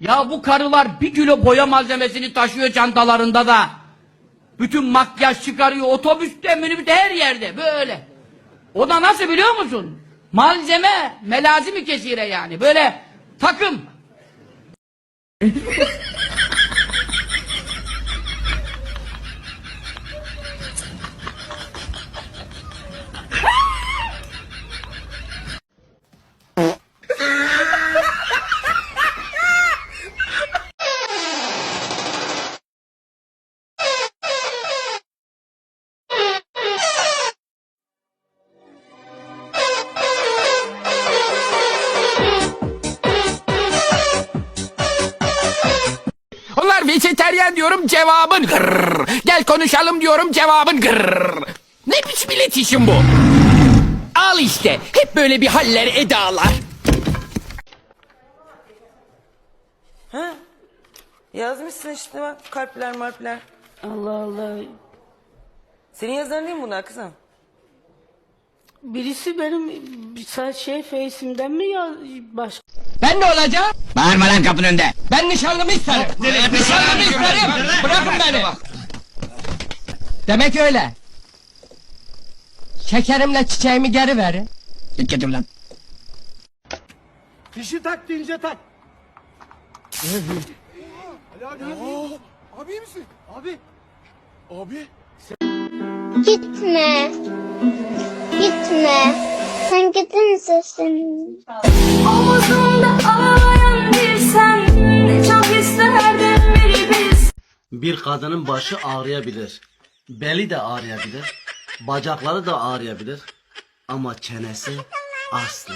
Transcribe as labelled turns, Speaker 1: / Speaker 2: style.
Speaker 1: ya bu karılar bir kilo boya malzemesini taşıyor çantalarında da. Bütün makyaj çıkarıyor otobüste, minibüste her yerde böyle. O da nasıl biliyor musun? Malzeme, melazimi kesire yani böyle takım.
Speaker 2: Onlar vejeteryan diyorum cevabın gırr. Gel konuşalım diyorum cevabın gırr. Ne biçim iletişim bu? Al işte hep böyle bir haller edalar.
Speaker 3: Yazmışsın işte bak kalpler marpler.
Speaker 4: Allah Allah.
Speaker 3: Senin yazarın değil mi bunlar kızım?
Speaker 4: Birisi benim sa- şey face'imden mi ya baş
Speaker 2: Ben ne olacağım? Bağırma lan kapının önünde. Ben nişanlımı isterim. nişanlımı isterim. Bırakın beni. Demek öyle. Şekerimle çiçeğimi geri verin. Git getir lan.
Speaker 5: Fişi tak deyince tak. Ali abi. Aa, abi iyi misin? Abi. Abi.
Speaker 6: Gitme. Gitme. Sen gidince senin.
Speaker 7: Omuzumda ağlayan bir sen Çok isterdim biri bilsin
Speaker 8: Bir kadının başı ağrıyabilir. Beli de ağrıyabilir. Bacakları da ağrıyabilir. Ama çenesi asla.